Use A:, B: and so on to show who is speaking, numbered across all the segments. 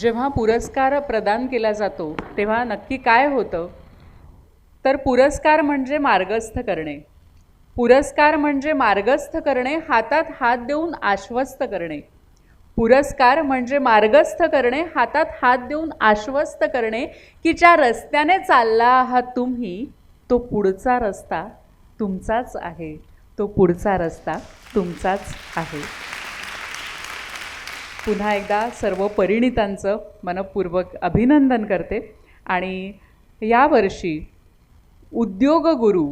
A: जेव्हा पुरस्कार प्रदान केला जातो तेव्हा नक्की काय होतं? तर पुरस्कार म्हणजे मार्गस्थ करणे. पुरस्कार म्हणजे मार्गस्थ करणे हातात हात देऊन आश्वस्त करणे. पुरस्कार म्हणजे मार्गस्थ करणे हातात हात देऊन आश्वस्त करणे की ज्या रस्त्याने चालला आहात तुम्ही तो पुढचा रस्ता तुमचाच आहे. तो पुढचा रस्ता तुमचाच आहे. पुन्हा एकदा सर्व परिणितांचं मनपूर्वक अभिनंदन करते. आणि यावर्षी उद्योगगुरू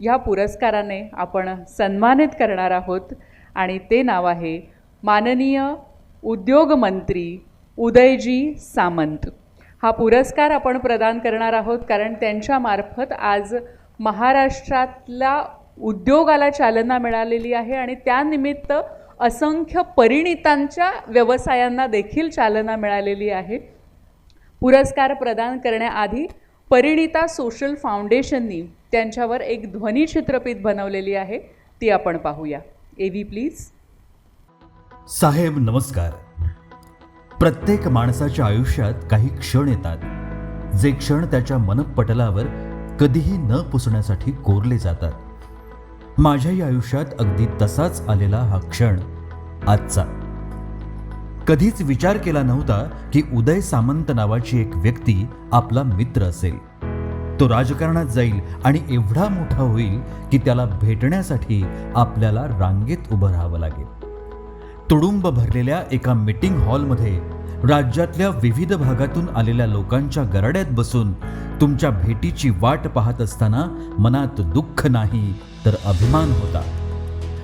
A: ह्या पुरस्काराने आपण सन्मानित करणार आहोत. आणि ते नाव आहे माननीय उद्योगमंत्री उदयजी सामंत. हा पुरस्कार आपण प्रदान करणार आहोत कारण त्यांच्यामार्फत आज महाराष्ट्रातल्या उद्योगाला चालना मिळालेली आहे. आणि त्यानिमित्त असंख्य परिणितांच्या व्यवसायांना देखील चालना मिळालेली आहे. पुरस्कार प्रदान करण्याआधी परिणिता सोशल फाउंडेशननी त्यांच्यावर एक ध्वनिचित्रफित बनवलेली आहे. ती आपण पाहूया. ए प्लीज.
B: साहेब नमस्कार. प्रत्येक माणसाच्या आयुष्यात काही क्षण येतात. जे क्षण त्याच्या मनपटलावर कधीही न पुसण्यासाठी कोरले जातात. माझ्याही आयुष्यात अगदी तसाच आलेला हा क्षण आजचा. कधीच विचार केला नव्हता की उदय सामंत नावाची एक व्यक्ती आपला मित्र असेल. तो राजकारणात जाईल आणि एवढा मोठा होईल की त्याला भेटण्यासाठी आपल्याला रांगेत उभं राहावं लागेल. तुडुंब भरलेल्या एका मीटिंग हॉलमध्ये राज्यातल्या विविध भागातून आलेल्या लोकांच्या गराड्यात बसून तुमच्या भेटीची वाट पाहत असताना मनात दुःख नाही तर अभिमान होता.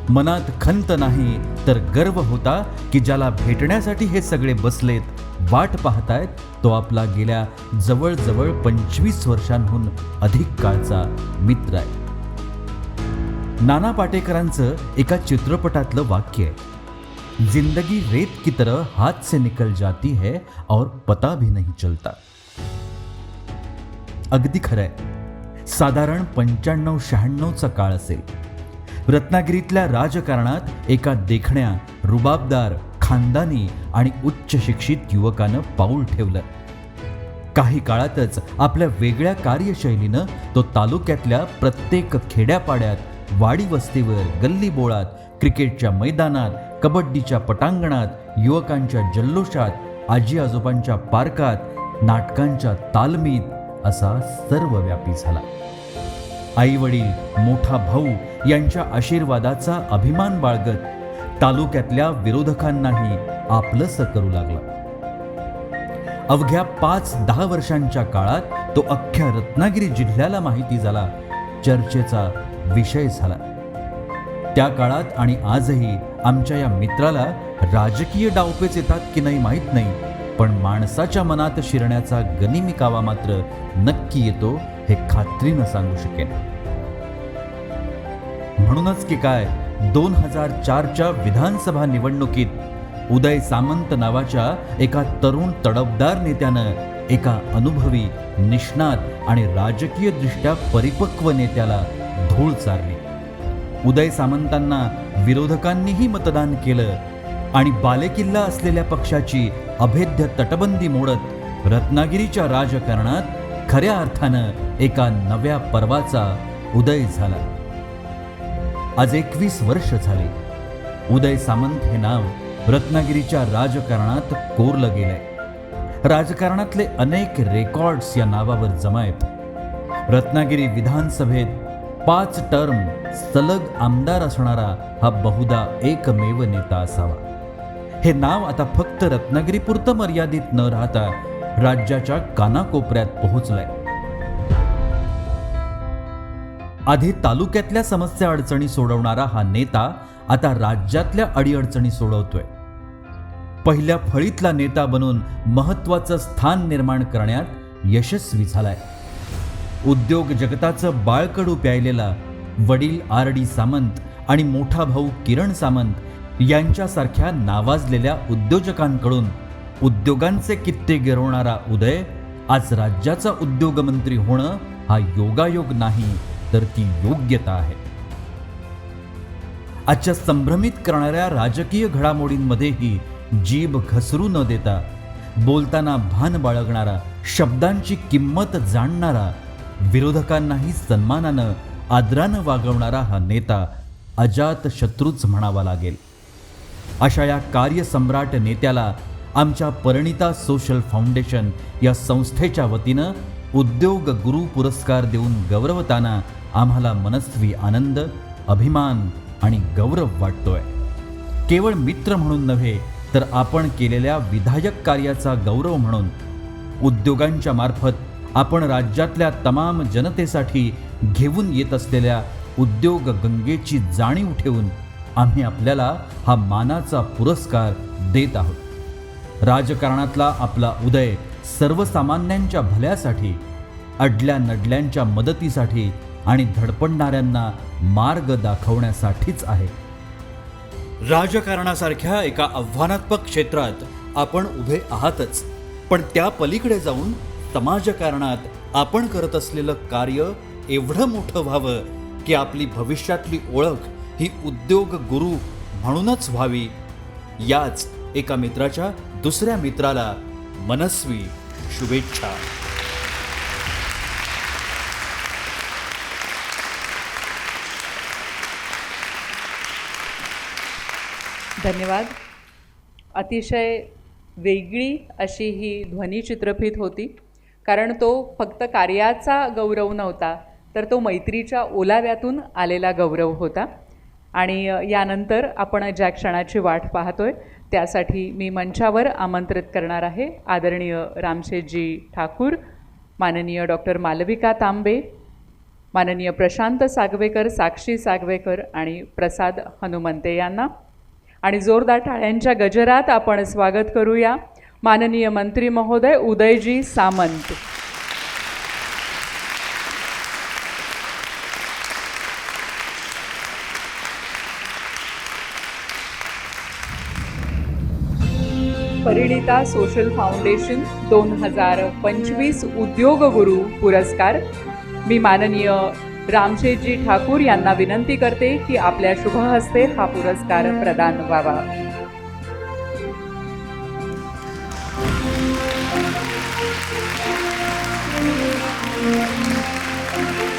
B: मनात खंत नाही तर गर्व होता की ज्याला भेटण्यासाठी हे सगळे बसलेत वाट पाहतायत तो आपला गेल्या जवळजवळ पंचवीस वर्षांहून अधिक काळचा मित्र आहे. नाना पाटेकरांचं एका चित्रपटातलं वाक्य आहे. जिंदगी रेत की तरह हाथ से निकल जाती है और पता भी नहीं चलता। अगदी खरंय साधारण पंच्याण्णव शहाण्णवचा काळ असेल. रत्नागिरीतल्या राजकारणात एका देखण्या रुबाबदार खानदानी आणि उच्च शिक्षित युवकानं पाऊल ठेवलं. काही काळातच आपल्या वेगळ्या कार्यशैलीनं तो तालुक्यातल्या प्रत्येक खेड्यापाड्यात वाडी वस्तीवर गल्लीबोळात क्रिकेटच्या मैदानात कबड्डीच्या पटांगणात युवकांच्या जल्लोषात आजी आजोबांच्या पार्कात नाटकांच्या तालमीत असा सर्वव्यापी झाला. आई वडील मोठा भाऊ यांच्या आशीर्वादाचा अभिमान बाळगत तालुक्यातल्या विरोधकांनाही आपलंसं करू लागला. अवघ्या पाच दहा वर्षांच्या काळात तो अख्ख्या रत्नागिरी जिल्ह्याला माहिती झाला. चर्चेचा विषय झाला. त्या काळात आणि आजही आमच्या या मित्राला राजकीय डावपेच येतात की नाही माहीत नाही पण माणसाच्या मनात शिरण्याचा गनिमी कावा मात्र नक्की येतो हे खात्रीनं सांगू शकेन. म्हणूनच की काय दोन हजार चारच्या विधानसभा निवडणुकीत उदय सामंत नावाच्या एका तरुण तडफदार नेत्यानं एका अनुभवी निष्णात आणि राजकीय दृष्ट्या परिपक्व नेत्याला धूळ चारली. उदय सामंतांना विरोधकांनीही मतदान केलं आणि बालेकिल्ला असलेल्या पक्षाची अभेद्य तटबंदी मोडत रत्नागिरीच्या राजकारणात खऱ्या अर्थानं एका नव्या पर्वाचा उदय झाला. आज एकवीस वर्ष झाले. उदय सामंत हे नाव रत्नागिरीच्या राजकारणात कोरलं गेलंय. राजकारणातले अनेक रेकॉर्ड्स या नावावर जमायत. रत्नागिरी विधानसभेत पाच टर्म सलग आमदार असणारा हा बहुधा एकमेव नेता असावा. हे नाव आता फक्त रत्नागिरीपुरतं मर्यादित न राहता राज्याच्या कानाकोपऱ्यात पोहोचलंय. आधी तालुक्यातल्या समस्या अडचणी सोडवणारा हा नेता आता राज्यातल्या अडीअडचणी सोडवतोय. पहिल्या फळीतला नेता बनून महत्वाचं स्थान निर्माण करण्यात यशस्वी झालाय. उद्योग जगताचं बाळकडू प्यायलेला वडील आर डी सामंत आणि मोठा भाऊ किरण सामंत यांच्यासारख्या नावाजलेल्या उद्योजकांकडून उद्योगांचे कित्ते गिरवणारा उदय आज राज्याचा उद्योगमंत्री होणं हा योगायोग नाही तर ती योग्यता आहे. आजच्या संभ्रमित करणाऱ्या राजकीय घडामोडींमध्येही जीभ घसरू न देता बोलताना भान बाळगणारा शब्दांची किंमत जाणणारा विरोधकांनाही सन्मानानं आदरानं वागवणारा हा नेता अजात शत्रूच म्हणावा लागेल. अशा या कार्यसम्राट नेत्याला आमच्या परिणिता सोशल फाउंडेशन या संस्थेच्या वतीनं उद्योग गुरु पुरस्कार देऊन गौरवताना आम्हाला मनस्वी आनंद अभिमान आणि गौरव वाटतोय. केवळ मित्र म्हणून नव्हे तर आपण केलेल्या विधायक कार्याचा गौरव म्हणून उद्योगांच्या मार्फत आपण राज्यातल्या तमाम जनतेसाठी घेऊन येत असलेल्या उद्योग गंगेची जाणीव ठेवून आम्ही आपल्याला हा मानाचा पुरस्कार देत आहोत. राजकारणातला आपला उदय सर्वसामान्यांच्या भल्यासाठी अडल्या नडल्यांच्या मदतीसाठी आणि धडपडणाऱ्यांना मार्ग दाखवण्यासाठीच आहे. राजकारणासारख्या एका आव्हानात्मक क्षेत्रात आपण उभे आहातच पण त्या पलीकडे जाऊन समाजकारणात आपण करत असलेलं कार्य एवढं मोठं व्हावं की आपली भविष्यातली ओळख ही उद्योग गुरु म्हणूनच व्हावी. याच एका मित्राच्या दुसऱ्या मित्राला मनस्वी शुभेच्छा.
A: धन्यवाद. अतिशय वेगळी अशी ही ध्वनिचित्रफित होती. कारण तो फक्त कार्याचा गौरव नव्हता तर तो मैत्रीच्या ओलाव्यातून आलेला गौरव होता. आणि यानंतर आपण ज्या क्षणाची वाट पाहतोय त्यासाठी मी मंचावर आमंत्रित करणार आहे आदरणीय रामशेजी ठाकूर माननीय डॉक्टर मालविका तांबे माननीय प्रशांत सागवेकर साक्षी सागवेकर आणि प्रसाद हनुमंते यांना. आणि जोरदार टाळ्यांच्या गजरात आपण स्वागत करूया. माननीय मंत्री महोदय उदयजी सामंत. परिणिता सोशल फाउंडेशन दोन हजार पंचवीस उद्योग गुरु पुरस्कार. मी माननीय रामशेठजी ठाकूर यांना विनंती करते की आपल्या शुभहस्ते हा पुरस्कार प्रदान व्हावा. हे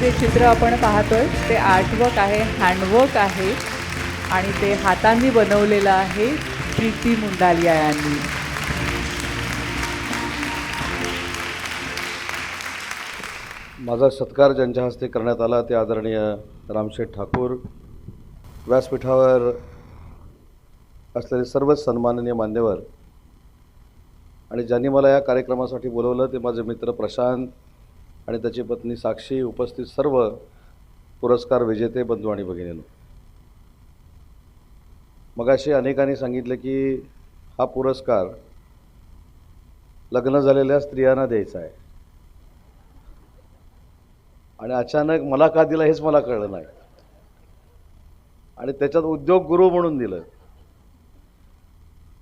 A: जे चित्र आपण पाहतोय ते आर्टवर्क आहे हँडवर्क आहे आणि ते हातांनी बनवलेलं आहे प्रीती मुंडालिया यांनी.
C: माझा सत्कार ज्यांच्या हस्ते करण्यात आला ते आदरणीय रामशेठ ठाकूर. व्यासपीठावर असलेले सर्वच सन्माननीय मान्यवर आणि ज्यांनी मला या कार्यक्रमासाठी बोलवलं ते माझे मित्र प्रशांत आणि त्याची पत्नी साक्षी उपस्थित सर्व पुरस्कार विजेते बंधू आणि भगिनींनो. मगाशी अनेकांनी सांगितलं की हा पुरस्कार लग्न झालेल्या स्त्रियांना द्यायचा आहे. आणि अचानक मला का दिला हेच मला कळलं नाही. आणि त्याच्यात उद्योग गुरु म्हणून दिलं.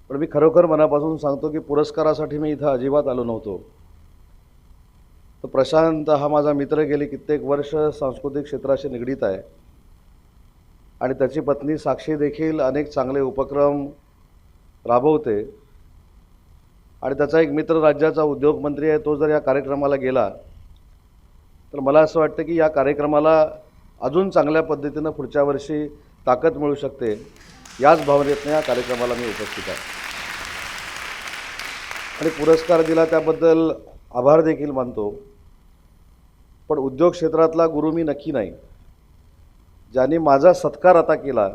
C: पण मी खरोखर मनापासून सांगतो की पुरस्कारासाठी मी इथं अजिबात आलो नव्हतो. तर प्रशांत हा माझा मित्र गेली कित्येक वर्ष सांस्कृतिक क्षेत्राशी निगडीत आहे. आणि त्याची पत्नी साक्षी देखील अनेक चांगले उपक्रम राबवते. आणि त्याचा एक मित्र राज्याचा उद्योगमंत्री आहे तो जर या कार्यक्रमाला गेला तर मला असं वाटतं की या कार्यक्रमाला अजून चांगल्या पद्धतीनं पुढच्या वर्षी ताकद मिळू शकते याच भावनेतनं या कार्यक्रमाला मी उपस्थित आहे. आणि पुरस्कार दिला त्याबद्दल आभार देखील मानतो. पण उद्योग क्षेत्रातला गुरु मी नक्की नाही. ज्यांनी माझा सत्कार आता केला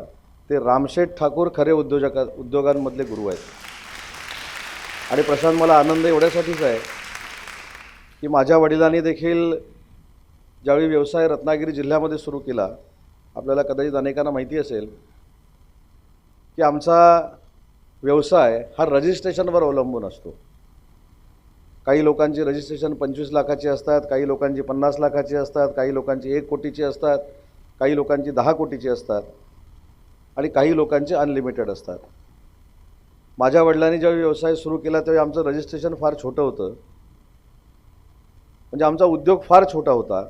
C: ते रामशेठ ठाकूर खरे उद्योजका उद्योगांमधले गुरु आहेत. आणि प्रशांत मला आनंद एवढ्यासाठीच आहे की माझ्या वडिलांनी देखील ज्यावेळी व्यवसाय रत्नागिरी जिल्ह्यामध्ये सुरू केला आपल्याला कदाचित अनेकांना माहिती असेल की आमचा व्यवसाय हा रजिस्ट्रेशनवर अवलंबून असतो. काही लोकांची रजिस्ट्रेशन पंचवीस लाखाची असतात काही लोकांची पन्नास लाखाची असतात काही लोकांची एक कोटीची असतात काही लोकांची दहा कोटीची असतात आणि काही लोकांचे अनलिमिटेड असतात. माझ्या वडिलांनी ज्यावेळी व्यवसाय सुरू केला त्यावेळी आमचं रजिस्ट्रेशन फार छोटं होतं. म्हणजे आमचा उद्योग फार छोटा होता.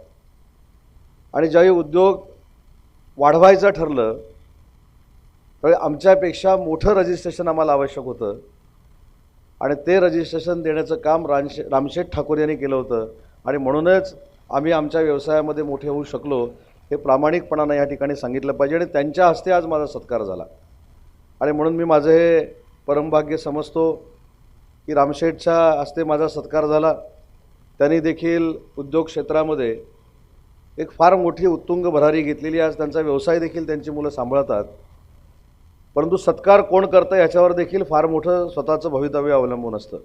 C: आणि ज्यावेळी उद्योग वाढवायचं ठरलं त्यावेळी आमच्यापेक्षा मोठं रजिस्ट्रेशन आम्हाला आवश्यक होतं. आणि ते रजिस्ट्रेशन देण्याचं काम रामशे रामशेठ ठाकूर यांनी केलं होतं. आणि म्हणूनच आम्ही आमच्या व्यवसायामध्ये मोठे होऊ शकलो हे प्रामाणिकपणानं या ठिकाणी सांगितलं पाहिजे आणि त्यांच्या हस्ते आज माझा सत्कार झाला. आणि म्हणून मी माझं हे परमभाग्य समजतो की रामशेठच्या हस्ते माझा सत्कार झाला. त्यांनी देखील उद्योग क्षेत्रामध्ये एक फार मोठी उत्तुंग भरारी घेतलेली आज त्यांचा व्यवसाय देखील त्यांची मुलं सांभाळतात. परंतु सत्कार कोण करतं याच्यावर देखील फार मोठं स्वतःचं भवितव्य अवलंबून असतं.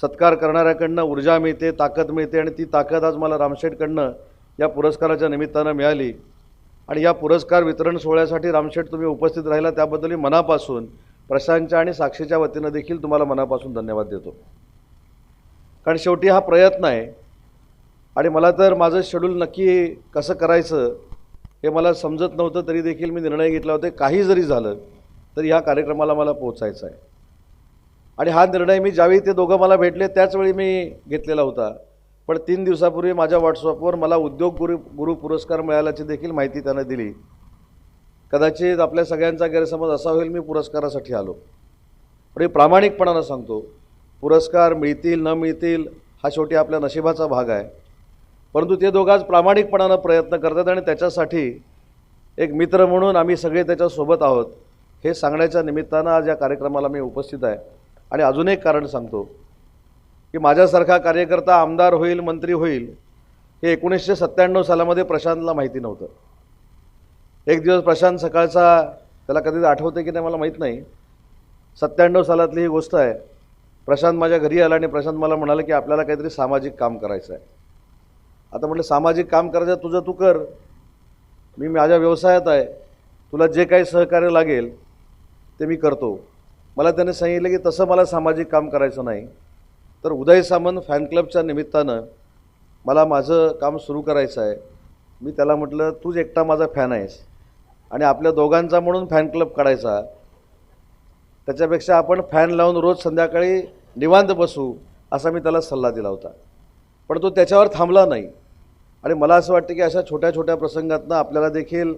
C: सत्कार करणाऱ्याकडनं ऊर्जा मिळते ताकद मिळते आणि ती ताकद आज मला रामशेठकडनं या पुरस्काराच्या निमित्तानं मिळाली. आणि या पुरस्कार वितरण सोहळ्यासाठी रामशेठ तुम्ही उपस्थित राहिला त्याबद्दल मी मनापासून प्रशांतच्या आणि साक्षीच्या वतीनं देखील तुम्हाला मनापासून धन्यवाद देतो. कारण शेवटी हा प्रयत्न आहे. आणि मला तर माझं शेड्यूल नक्की कसं करायचं हे मला समजत नव्हतं तरी देखील मी निर्णय घेतला होता. काही जरी झालं तरी ह्या कार्यक्रमाला मला पोहोचायचं आहे. आणि हा निर्णय मी ज्यावेळी ते दोघं मला भेटले त्याचवेळी मी घेतलेला होता. पण तीन दिवसापूर्वी माझ्या व्हॉट्सअपवर मला उद्योग गुरु गुरु पुरस्कार मिळाल्याची देखील माहिती त्यानं दिली. कदाचित आपल्या सगळ्यांचा गैरसमज असा होईल मी पुरस्कारासाठी आलो. पण हे प्रामाणिकपणानं सांगतो पुरस्कार मिळतील न मिळतील हा शेवटी आपल्या नशिबाचा भाग आहे. परंतु ते दोघं आज प्रामाणिकपणानं प्रयत्न करतात आणि त्याच्यासाठी एक मित्र म्हणून आम्ही सगळे त्याच्यासोबत आहोत. हे सांगण्याच्या निमित्तानं आज या कार्यक्रमाला मी उपस्थित आहे. आणि अजून एक कारण सांगतो की माझ्यासारखा कार्यकर्ता आमदार होईल मंत्री होईल हे एकोणीसशे सत्त्याण्णव सालामध्ये प्रशांतला माहिती नव्हतं. एक दिवस प्रशांत सकाळचा त्याला कधी आठवते की नाही मला माहीत नाही सत्त्याण्णव सालातली ही गोष्ट आहे. प्रशांत माझ्या घरी आला आणि प्रशांत मला म्हणाला की आपल्याला काहीतरी सामाजिक काम करायचं आहे. आता म्हटलं सामाजिक काम करायचं तुझं तू कर. मी माझ्या व्यवसायात आहे. तुला जे काही सहकार्य लागेल ते मी करतो. मला त्याने सांगितलं की तसं मला सामाजिक काम करायचं नाही. तर उदय सामंत फॅन क्लबच्या निमित्तानं मला माझं काम सुरू करायचं आहे. मी त्याला म्हटलं तूच एकटा माझा फॅन आहेस. आणि आपल्या दोघांचा म्हणून फॅन क्लब काढायचा. त्याच्यापेक्षा आपण फॅन लावून रोज संध्याकाळी निवांत बसू असा मी त्याला सल्ला दिला होता. पण तो त्याच्यावर थांबला नाही. आणि मला असं वाटतं की अशा छोट्या छोट्या प्रसंगातनं आपल्याला देखील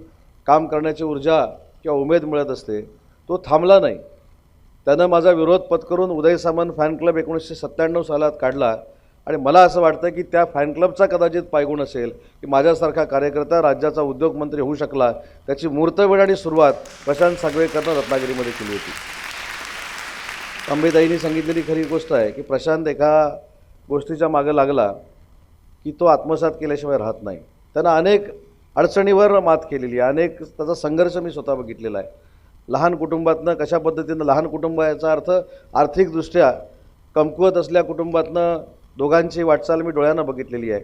C: काम करण्याची ऊर्जा किंवा उमेद मिळत असते. तो थांबला नाही. त्यानं माझा विरोध पत्करून उदय सामंत फॅन क्लब एकोणीसशे सत्त्याण्णव सालात काढला आणि मला असं वाटतं की त्या फॅन क्लबचा कदाचित पायगुण असेल की माझ्यासारखा कार्यकर्ता राज्याचा उद्योगमंत्री होऊ शकला. त्याची मूर्तवेळ आणि सुरुवात प्रशांत सागवेकरनं रत्नागिरीमध्ये केली होती. अंबेताईंनी सांगितलेली खरी गोष्ट आहे की प्रशांत एका गोष्टीच्या मागं लागला. की तो आत्मसात केल्याशिवाय राहत नाही. त्यानं अनेक अडचणीवर मात केलेली आहे. अनेक त्याचा संघर्ष मी स्वतः बघितलेला आहे. लहान कुटुंबातनं कशा पद्धतीनं लहान कुटुंब याचा अर्थ आर्थिकदृष्ट्या कमकुवत असल्या कुटुंबातनं दोघांची वाटचाल मी डोळ्यानं बघितलेली आहे.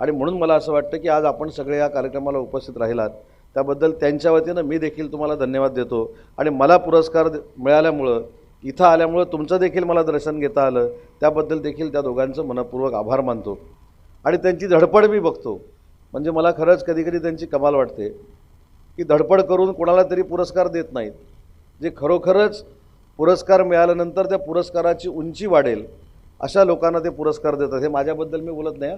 C: आणि म्हणून मला असं वाटतं की आज आपण सगळे या कार्यक्रमाला उपस्थित राहिलात. त्याबद्दल त्यांच्या वतीनं मी देखील तुम्हाला धन्यवाद देतो. आणि मला पुरस्कार मिळाल्यामुळं इथं आल्यामुळं तुमचं देखील मला दर्शन घेता आलं. त्याबद्दल देखील त्या दोघांचं मनपूर्वक आभार मानतो. आणि त्यांची धडपड मी बघतो. म्हणजे मला खरंच कधीकधी त्यांची कमाल वाटते. की धडपड करून कोणाला तरी पुरस्कार देत नाहीत. जे खरोखरच पुरस्कार मिळाल्यानंतर त्या पुरस्काराची उंची वाढेल अशा लोकांना ते पुरस्कार देतात. हे माझ्याबद्दल मी बोलत नाही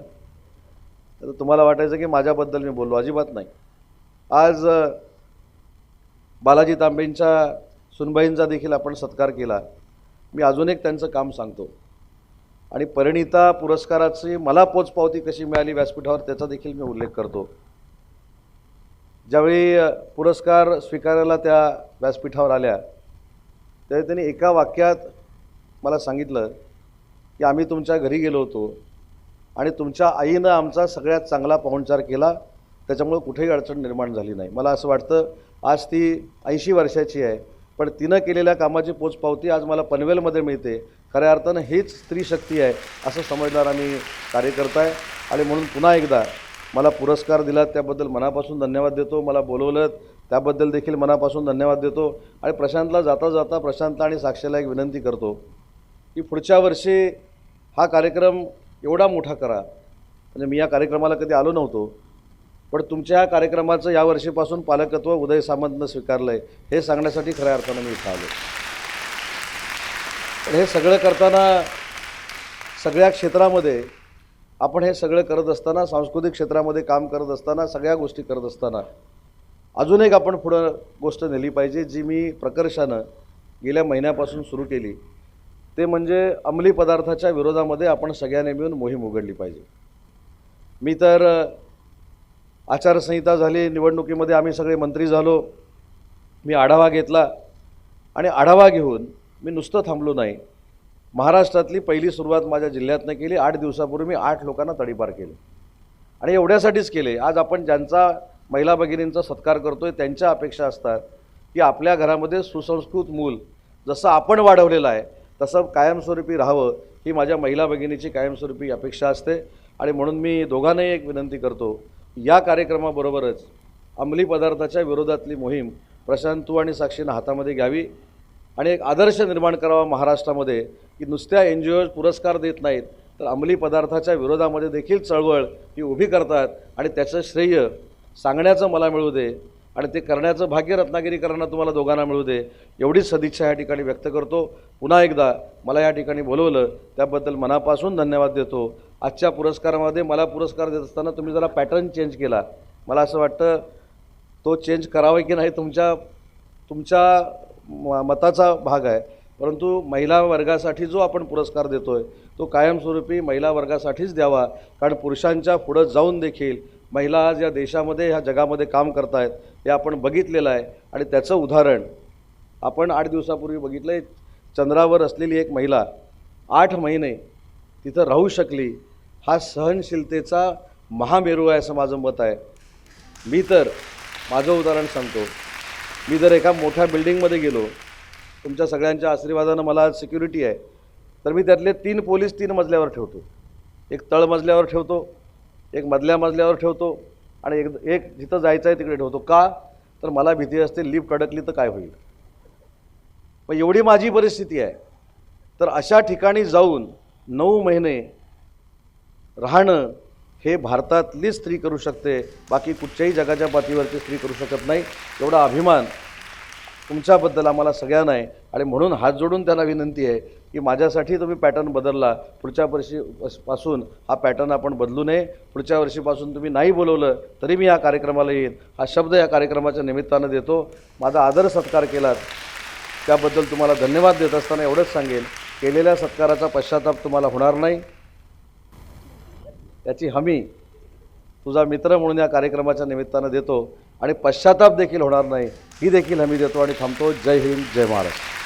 C: तर तुम्हाला वाटायचं की माझ्याबद्दल मी बोललो. अजिबात नाही. आज बालाजी तांबेंच्या सुनबाईंचा देखील आपण सत्कार केला. मी अजून एक त्यांचं काम सांगतो. आणि परिणिता पुरस्काराची मला पोचपावती कशी मिळाली व्यासपीठावर त्याचा देखील मी उल्लेख करतो. ज्यावेळी पुरस्कार स्वीकारायला त्या व्यासपीठावर आल्या त्यावेळी त्यांनी एका वाक्यात मला सांगितलं की आम्ही तुमच्या घरी गेलो होतो आणि तुमच्या आईनं आमचा सगळ्यात चांगला पाहुणचार केला त्याच्यामुळं कुठेही अडचण निर्माण झाली नाही. मला असं वाटतं आज ती ऐंशी वर्षाची आहे. पण तिनं केलेल्या कामाची पोचपावती आज मला पनवेलमध्ये मिळते. खऱ्या अर्थानं हीच स्त्री शक्ती आहे असं समजणारा मी कार्यकर्ता आहे. आणि म्हणून पुन्हा एकदा मला पुरस्कार दिला त्याबद्दल मनापासून धन्यवाद देतो. मला बोलवलं त्याबद्दल देखील मनापासून धन्यवाद देतो. आणि प्रशांतला जाता जाता प्रशांतला आणि साक्षीला एक विनंती करतो की पुढच्या वर्षी हा कार्यक्रम एवढा मोठा करा. म्हणजे मी या कार्यक्रमाला कधी आलो नव्हतो. पण तुमच्या कार्यक्रमाचं या वर्षीपासून पालकत्व उदय सामंतनं स्वीकारलं आहे हे सांगण्यासाठी खऱ्या अर्थानं मी इथं आलो पण हे सगळं करताना सगळ्या क्षेत्रामध्ये आपण हे सगळं करत असताना सांस्कृतिक क्षेत्रामध्ये काम करत असताना सगळ्या गोष्टी करत असताना अजून एक आपण पुढं गोष्ट नेली पाहिजे जी मी प्रकर्षानं गेल्या महिन्यापासून सुरू केली. ते म्हणजे अंमली पदार्थाच्या विरोधामध्ये आपण सगळ्यांनी मिळून मोहीम उघडली पाहिजे. मी तर आचारसंहिता झाली निवडणुकीमध्ये आम्ही सगळे मंत्री झालो मी आढावा घेतला आणि आढावा घेऊन मी नुसतं थांबलो नाही. महाराष्ट्रातली पहिली सुरुवात माझ्या जिल्ह्यातनं केली आठ दिवसापूर्वी मी आठ लोकांना तडीपार केले. आणि एवढ्यासाठीच केले. आज आपण ज्यांचा महिला भगिनींचा सत्कार करतोय त्यांच्या अपेक्षा असतात की आपल्या घरामध्ये सुसंस्कृत मूल जसं आपण वाढवलेलं आहे तसं कायमस्वरूपी राहावं ही माझ्या महिला भगिनीची कायमस्वरूपी अपेक्षा असते. आणि म्हणून मी दोघांनाही एक विनंती करतो या कार्यक्रमाबरोबरच अंमली पदार्थाच्या विरोधातली मोहीम प्रशांत तू आणि साक्षीनं हातामध्ये घ्यावी आणि एक आदर्श निर्माण करावा महाराष्ट्रामध्ये की नुसत्या एन जी ओज पुरस्कार देत नाहीत तर अंमली पदार्थाच्या विरोधामध्ये देखील चळवळ ही उभी करतात आणि त्याचं श्रेय सांगण्याचं मला मिळू दे आणि ते करण्याचं भाग्य रत्नागिरीकरांना तुम्हाला दोघांना मिळू दे एवढीच सदिच्छा या ठिकाणी व्यक्त करतो. पुन्हा एकदा मला या ठिकाणी बोलवलं त्याबद्दल मनापासून धन्यवाद देतो. आजच्या पुरस्कारामध्ये मला पुरस्कार देत असताना तुम्ही जरा पॅटर्न चेंज केला. मला असं वाटतं तो चेंज करावा की नाही तुमच्या तुमच्या म- मताचा भाग आहे. परंतु महिला वर्गासाठी जो आपण पुरस्कार देतो आहे तो कायमस्वरूपी महिला वर्गासाठीच द्यावा. कारण पुरुषांच्या पुढं जाऊन देखील महिला आज या देशामध्ये ह्या जगामध्ये काम करत आहेत हे आपण बघितलेलं आहे. आणि त्याचं उदाहरण आपण आठ दिवसापूर्वी बघितलं आहे चंद्रावर असलेली एक महिला आठ महिने तिथं राहू शकली हा सहनशीलतेचा महामेरू आहे असं माझं मत आहे. मी तर माझं उदाहरण सांगतो. मी जर एका मोठ्या बिल्डिंगमध्ये गेलो तुमच्या सगळ्यांच्या आशीर्वादानं मला सिक्युरिटी आहे तर मी त्यातले तीन पोलीस तीन मजल्यावर ठेवतो. एक तळ मजल्यावर ठेवतो एक मधल्या मजल्यावर ठेवतो आणि एक एक जिथं जायचं आहे तिकडे ठेवतो. का? तर मला भीती असते लिफ्ट अडकली तर काय होईल? मग एवढी माझी परिस्थिती आहे. तर अशा ठिकाणी जाऊन नऊ महिने राहणं हे भारतातली स्त्री करू शकते. बाकी कुठच्याही जगाच्या पातळीवरती स्त्री करू शकत नाही. एवढा अभिमान तुमच्याबद्दल आम्हाला सगळ्यांना आहे. आणि म्हणून हात जोडून त्यांना विनंती आहे की माझ्यासाठी तुम्ही पॅटर्न बदलला. पुढच्या वर्षी पासून हा पॅटर्न आपण बदलू नये. पुढच्या वर्षीपासून तुम्ही नाही बोलवलं तरी मी या कार्यक्रमाला येईन. हा शब्द या कार्यक्रमाच्या निमित्तानं देतो. माझा आदर सत्कार केलात. त्याबद्दल तुम्हाला धन्यवाद देत असताना एवढंच सांगेन. केलेल्या सत्काराचा पश्चाताप तुम्हाला होणार नाही. त्याची हमी तुझा मित्र म्हणून या कार्यक्रमाच्या निमित्तानं देतो आणि पश्चाताप देखील होणार नाही. ही देखील हमी देतो आणि थांबतो. जय हिंद जय महाराष्ट्र.